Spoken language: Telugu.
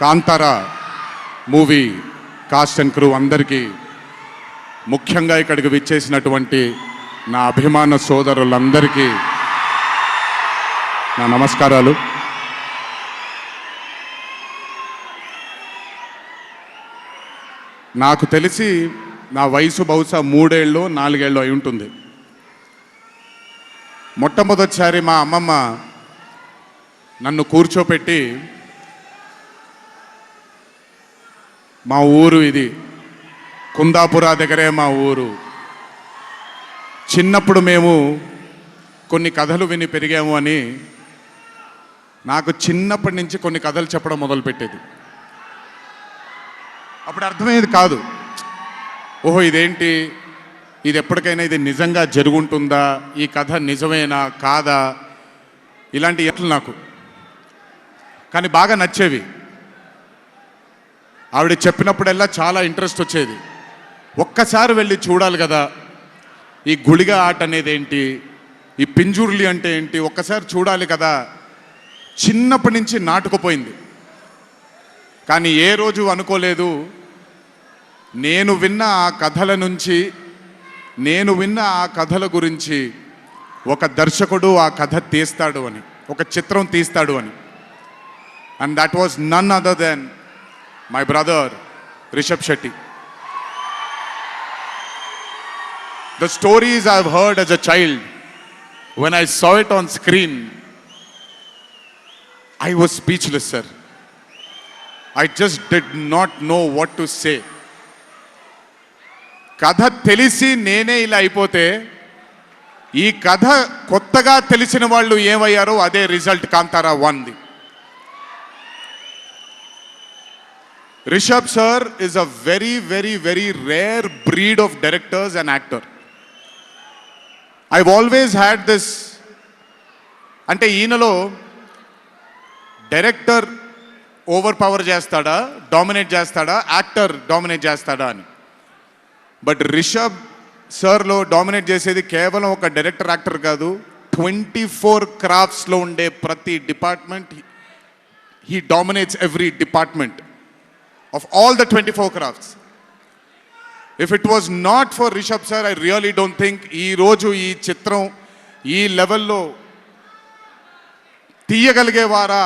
Kantara movie cast and crew అందరికీ ముఖ్యంగా ఇక్కడికి విచ్చేసినటువంటి నా అభిమాన సోదరులందరికీ నా నమస్కారాలు. నాకు తెలిసి నా వయసు బహుశా మూడేళ్ళు నాలుగేళ్ళు అయి ఉంటుంది. మొట్టమొదటిసారి మా అమ్మమ్మ నన్ను కూర్చోపెట్టి మా ఊరు ఇది. కుందాపుర దగ్గరే మా ఊరు. చిన్నప్పుడు మేము కొన్ని కథలు విని పెరిగాము అని నాకు చిన్నప్పటి నుంచి కొన్ని కథలు చెప్పడం మొదలుపెట్టేది. అప్పుడు అర్థమయ్యేది కాదు. ఓహో ఇదేంటి? ఇది ఎప్పటికైనా ఇది నిజంగా జరుగుంటుందా? ఈ కథ నిజమేనా? కాదా? ఇలాంటి ఎట్లు నాకు. కానీ బాగా నచ్చేవి. ఆవిడ చెప్పినప్పుడల్లా చాలా ఇంట్రెస్ట్ వచ్చేది. ఒక్కసారి వెళ్ళి చూడాలి కదా ఈ గుళిగ ఆట అనేది ఏంటి ఈ పింజూర్లి అంటే ఏంటి ఒక్కసారి చూడాలి కదా చిన్నప్పటి నుంచి నాటుకుపోయింది. కానీ ఏ రోజు అనుకోలేదు నేను విన్న ఆ కథల నుంచి నేను విన్న ఆ కథల గురించి ఒక దర్శకుడు ఆ కథ తీస్తాడు అని ఒక చిత్రం తీస్తాడు అని. And that was none other than my brother Rishab Shetty the stories I heard as a child when I saw it on screen, I was speechless, sir. I just did not know what to say. కథ తెలిసి నేనే ఇలా అయిపోతే ఈ కథ కొత్తగా తెలిసిన వాళ్ళు ఏమయ్యారో అదే result Kantara వన్ది Rishab sir is a very very very rare breed of directors and actor I always had this అంటే ఈయనలో డైరెక్టర్ ఓవర్ పవర్ చేస్తాడా డామినేట్ చేస్తాడా యాక్టర్ డామినేట్ చేస్తాడా అని. బట్ రిషబ్ సార్లో డామినేట్ చేసేది కేవలం ఒక డైరెక్టర్ యాక్టర్ కాదు. ట్వంటీ ఫోర్ క్రాఫ్ట్స్లో ఉండే ప్రతి department he dominates every department of all the twenty four crafts if it was not for Rishab sir I really don't think ఈ రోజు ఈ చిత్రం ఈ లెవెల్లో తీయగలిగేవారా